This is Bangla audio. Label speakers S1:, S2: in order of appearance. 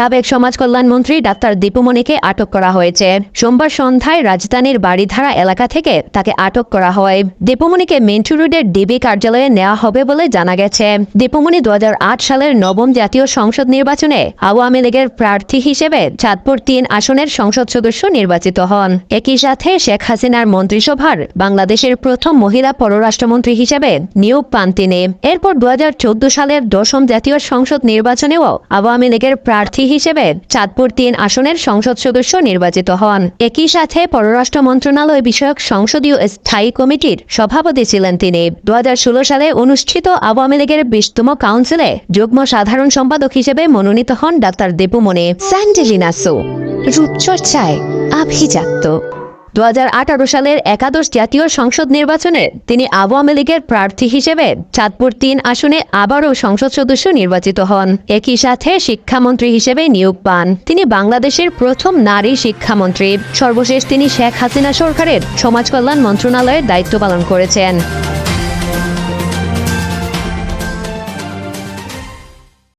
S1: সাবেক সমাজ কল্যাণ মন্ত্রী ডাক্তার দীপুমণিকে আটক করা হয়েছে। সোমবার সন্ধ্যায় রাজধানীর বাড়িধারা এলাকা থেকে তাকে আটক করা হয়। দীপুমণিকে মিন্টু রোডের ডিবি কার্যালয়ে নেওয়া হবে বলে জানা গেছে। দীপুমণি দু সালের নবম জাতীয় সংসদ নির্বাচনে আওয়ামী লীগের প্রার্থী হিসেবে চাঁদপুর তিন আসনের সংসদ সদস্য নির্বাচিত হন। একই সাথে শেখ হাসিনার মন্ত্রিসভার বাংলাদেশের প্রথম মহিলা পররাষ্ট্রমন্ত্রী হিসেবে নিয়োগ পান তিনি। এরপর দু হাজার চোদ্দ সালের দশম জাতীয় সংসদ নির্বাচনেও আওয়ামী লীগের প্রার্থী হিসেবে চাঁদপুর তিন আসনের সংসদ সদস্য নির্বাচিত হন। একই সাথে পররাষ্ট্র মন্ত্রণালয় বিষয়ক সংসদীয় স্থায়ী কমিটির সভাপতি ছিলেন তিনি। দু হাজার ষোলো সালে অনুষ্ঠিত আওয়ামী লীগের বিশতম কাউন্সিলে যুগ্ম সাধারণ সম্পাদক হিসেবে মনোনীত হন ডাক্তার দেবুমনে স্যান্ডেলিনাসো রূপচর্চায় আভিজাত্য। দু হাজার আঠারো সালের একাদশ জাতীয় সংসদ নির্বাচনে তিনি আওয়ামী লীগের প্রার্থী হিসেবে চাঁদপুর তিন আসনে আবারও সংসদ সদস্য নির্বাচিত হন। একই সাথে শিক্ষামন্ত্রী হিসেবে নিয়োগ পান। তিনি বাংলাদেশের প্রথম নারী শিক্ষামন্ত্রী। সর্বশেষ তিনি শেখ হাসিনা সরকারের সমাজ কল্যাণ মন্ত্রণালয়ের দায়িত্ব পালন করেছেন।